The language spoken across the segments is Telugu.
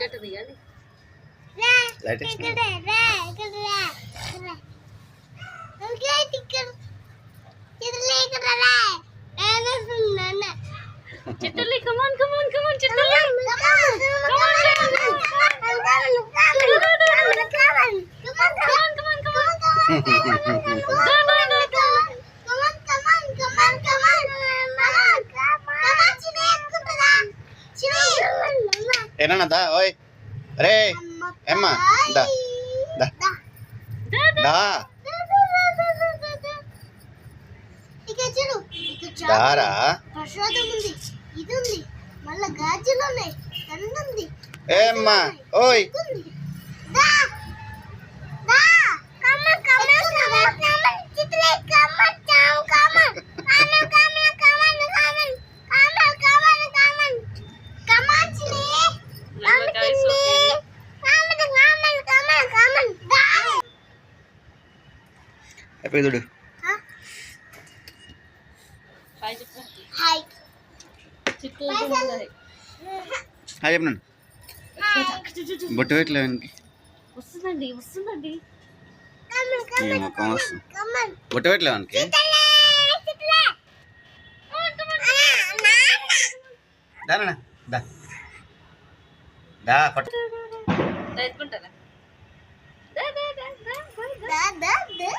టికెట్ తీయాలి లైట్ వేసిన చిట్టుల్లి come on come on come on చిట్టుల్లి come on come on come on ఏనా దా ఓయ్ రే ఏమ్మా దా దా దా ఇక చూడు ఇక చాలా దారా ప్రసాదం ఉంది ఇది ఉంది మళ్ళా గాజులు ఉన్నాయి దండ ఏనా దా ఓయ్ రే ఏమ్మా దా దా దా దారా ఏమ్మా ఓయ్ దా దా కమ్మ కమ్మ కమ్మ చిత్రే కమ్మ ఎక్కడ చూడు. హాయ్ చెప్పనండి బొట్టు పెట్టలే ఆయనకి వస్తుందండి వస్తుందండి. బొట్టు పెట్టలే ఆయనకి దానా దా దా. పట్టు. దా దా దా. దా దా దా.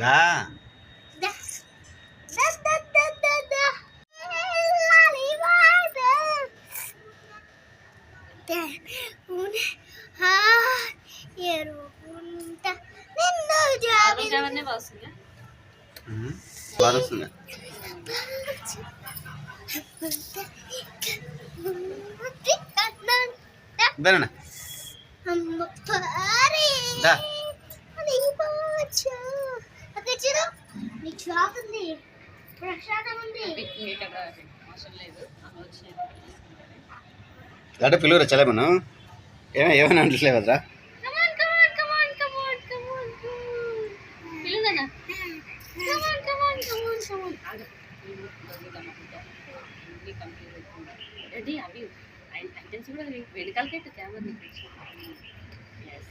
Da. Da. Da da da da da. Ne basın ya? Hı -hı. Barısın ya. Ver ona. Da. Da. Job ఉంది ప్రసాదం ఉంది అంటే పిలువురా చలే మనం ఏమైనా ఏమైనా అంటలే కదరా అవి. కూడా ఎస్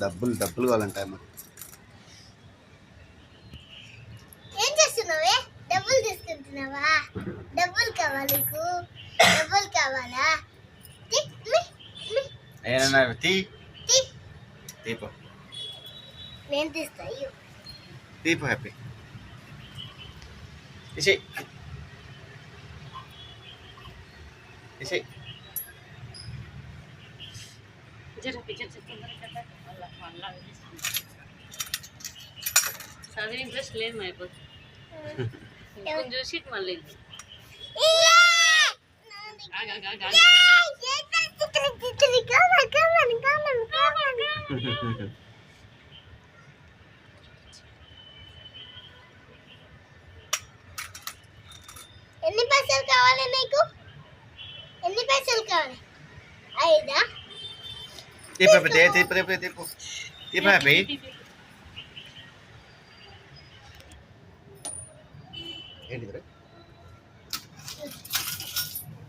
డబ్బులు డబ్బులు కావాలంటే మరి ఏం చేస్తున్నావే? డబ్బులు తీసుకుంటున్నావా డబ్బులు కావాలి నీకు? డబ్బులు కావాలా? తీ, మీ, మీ, ఏమన్నా తీ. తీపో. నేను తీస్తా. తీపో హ్యాపీ. ఇసే ఇసే ini pasal kawalan aku ini pasal kawalan ayo dah తిప్పే తిప్పు తిప్పు తిప్పు తిప్పే పోయి ఏంటిది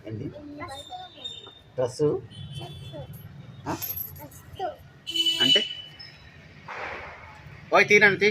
ఏంటి డ్రస్సు అంటే పోయి తీనండి